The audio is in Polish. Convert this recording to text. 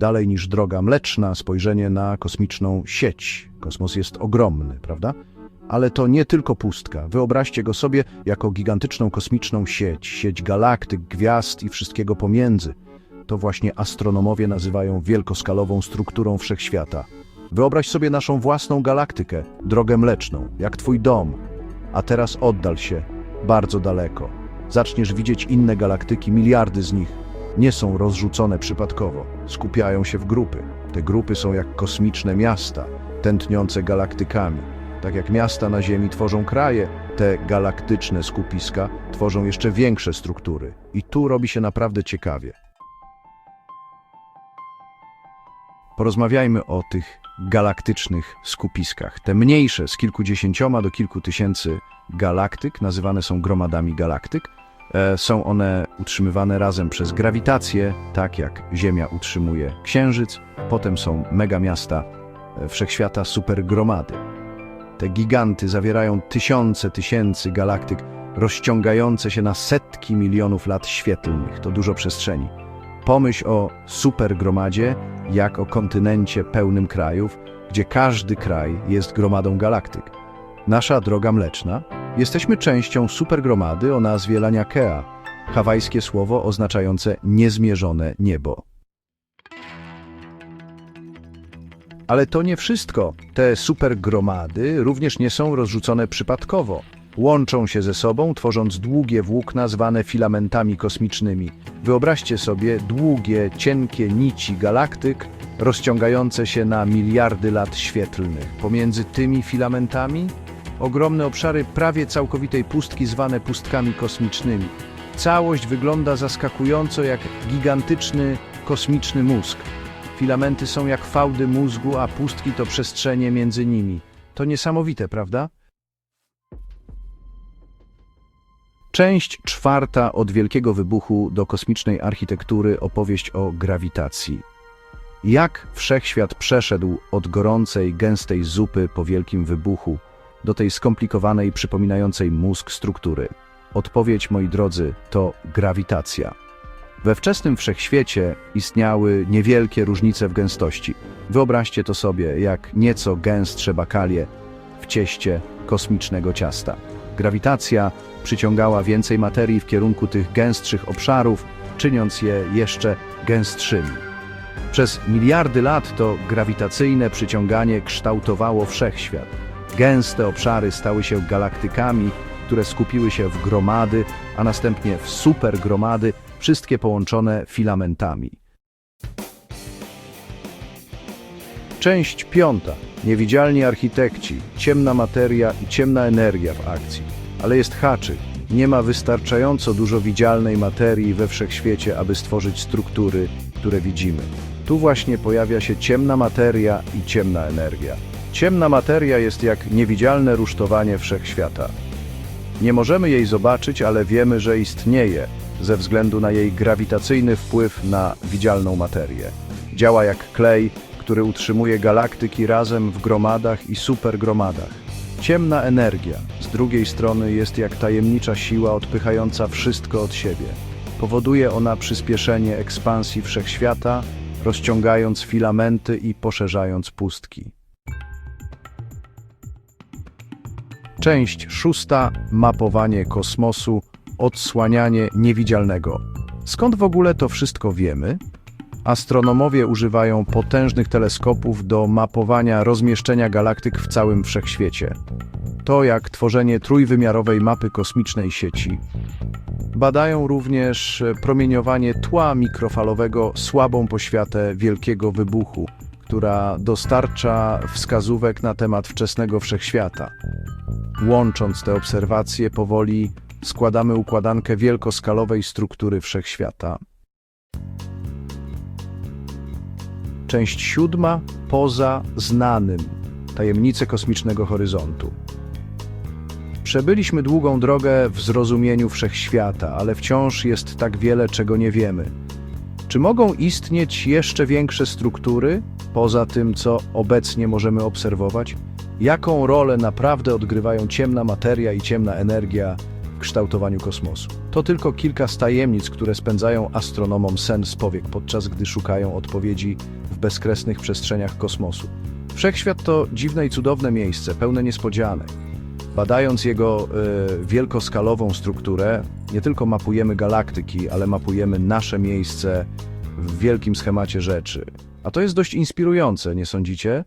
dalej niż droga mleczna, spojrzenie na kosmiczną sieć. Kosmos jest ogromny, prawda? Ale to nie tylko pustka. Wyobraźcie go sobie jako gigantyczną kosmiczną sieć, sieć galaktyk, gwiazd i wszystkiego pomiędzy. To właśnie astronomowie nazywają wielkoskalową strukturą wszechświata. Wyobraź sobie naszą własną galaktykę, drogę mleczną, jak twój dom. A teraz oddal się, bardzo daleko. Zaczniesz widzieć inne galaktyki, miliardy z nich. Nie są rozrzucone przypadkowo, skupiają się w grupy. Te grupy są jak kosmiczne miasta, tętniące galaktykami. Tak jak miasta na Ziemi tworzą kraje, te galaktyczne skupiska tworzą jeszcze większe struktury. I tu robi się naprawdę ciekawie. Porozmawiajmy o tych galaktycznych skupiskach. Te mniejsze, z kilkudziesięcioma do kilku tysięcy galaktyk, nazywane są gromadami galaktyk. E, Są one utrzymywane razem przez grawitację, tak jak Ziemia utrzymuje Księżyc. Potem są megamiasta e, wszechświata, supergromady. Te giganty zawierają tysiące tysięcy galaktyk rozciągające się na setki milionów lat świetlnych. To dużo przestrzeni. Pomyśl o supergromadzie jak o kontynencie pełnym krajów, gdzie każdy kraj jest gromadą galaktyk. Nasza droga mleczna, jesteśmy częścią supergromady o nazwie Laniakea, hawajskie słowo oznaczające niezmierzone niebo. Ale to nie wszystko. Te supergromady również nie są rozrzucone przypadkowo. Łączą się ze sobą, tworząc długie włókna zwane filamentami kosmicznymi. Wyobraźcie sobie długie, cienkie nici galaktyk rozciągające się na miliardy lat świetlnych. Pomiędzy tymi filamentami ogromne obszary prawie całkowitej pustki zwane pustkami kosmicznymi. Całość wygląda zaskakująco jak gigantyczny kosmiczny mózg. Filamenty są jak fałdy mózgu, a pustki to przestrzenie między nimi. To niesamowite, prawda? Część czwarta od Wielkiego Wybuchu do kosmicznej architektury opowieść o grawitacji. Jak wszechświat przeszedł od gorącej, gęstej zupy po Wielkim Wybuchu do tej skomplikowanej, przypominającej mózg struktury? Odpowiedź, moi drodzy, to grawitacja. We wczesnym wszechświecie istniały niewielkie różnice w gęstości. Wyobraźcie to sobie jak nieco gęstsze bakalie w cieście kosmicznego ciasta. Grawitacja przyciągała więcej materii w kierunku tych gęstszych obszarów, czyniąc je jeszcze gęstszymi. Przez miliardy lat to grawitacyjne przyciąganie kształtowało wszechświat. Gęste obszary stały się galaktykami, które skupiły się w gromady, a następnie w supergromady, wszystkie połączone filamentami. Część piąta. Niewidzialni architekci, ciemna materia i ciemna energia w akcji. Ale jest haczyk. Nie ma wystarczająco dużo widzialnej materii we wszechświecie, aby stworzyć struktury, które widzimy. Tu właśnie pojawia się ciemna materia i ciemna energia. Ciemna materia jest jak niewidzialne rusztowanie wszechświata. Nie możemy jej zobaczyć, ale wiemy, że istnieje ze względu na jej grawitacyjny wpływ na widzialną materię. Działa jak klej, który utrzymuje galaktyki razem w gromadach i supergromadach. Ciemna energia z drugiej strony jest jak tajemnicza siła odpychająca wszystko od siebie. Powoduje ona przyspieszenie ekspansji wszechświata, rozciągając filamenty i poszerzając pustki. Część szósta mapowanie kosmosu, odsłanianie niewidzialnego. Skąd w ogóle to wszystko wiemy? Astronomowie używają potężnych teleskopów do mapowania rozmieszczenia galaktyk w całym wszechświecie. To jak tworzenie trójwymiarowej mapy kosmicznej sieci. Badają również promieniowanie tła mikrofalowego słabą poświatę Wielkiego Wybuchu, która dostarcza wskazówek na temat wczesnego wszechświata. Łącząc te obserwacje, powoli składamy układankę wielkoskalowej struktury wszechświata. Część siódma poza znanym tajemnice kosmicznego horyzontu. Przebyliśmy długą drogę w zrozumieniu wszechświata, ale wciąż jest tak wiele, czego nie wiemy. Czy mogą istnieć jeszcze większe struktury poza tym, co obecnie możemy obserwować? Jaką rolę naprawdę odgrywają ciemna materia i ciemna energia w kształtowaniu kosmosu. To tylko kilka z tajemnic, które spędzają astronomom sen z powiek, podczas gdy szukają odpowiedzi w bezkresnych przestrzeniach kosmosu. Wszechświat to dziwne i cudowne miejsce, pełne niespodzianek. Badając jego e, wielkoskalową strukturę, nie tylko mapujemy galaktyki, ale mapujemy nasze miejsce w wielkim schemacie rzeczy. A to jest dość inspirujące, nie sądzicie?